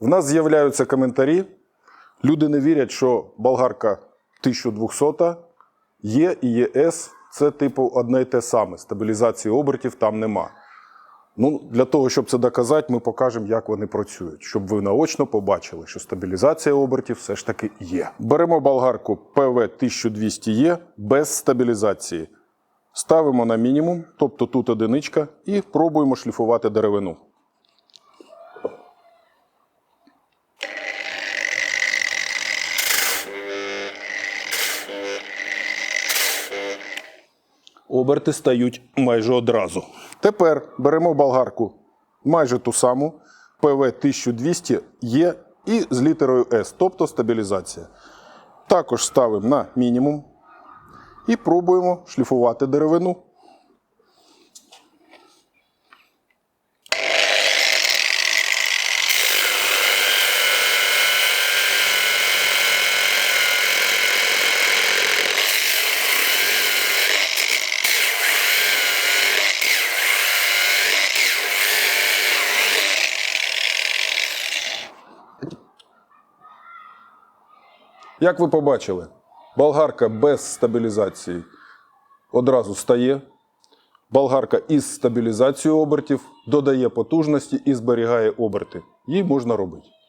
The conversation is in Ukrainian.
В нас з'являються коментарі. Люди не вірять, що болгарка 1200 є і ЄС це типу одне й те саме. Стабілізації обертів там нема. Ну, для того, щоб це доказати, ми покажемо, як вони працюють, щоб ви наочно побачили, що стабілізація обертів все ж таки є. Беремо болгарку ПВ 1200 є без стабілізації. Ставимо на мінімум, тобто тут одиничка, і пробуємо шліфувати деревину. Оберти стають майже одразу. Тепер беремо болгарку майже ту саму, ПВ 1200 є і з літерою С, тобто стабілізація. Також ставимо на мінімум і пробуємо шліфувати деревину. Як ви побачили, болгарка без стабілізації одразу стає. Болгарка із стабілізацією обертів додає потужності і зберігає оберти. Її можна робити.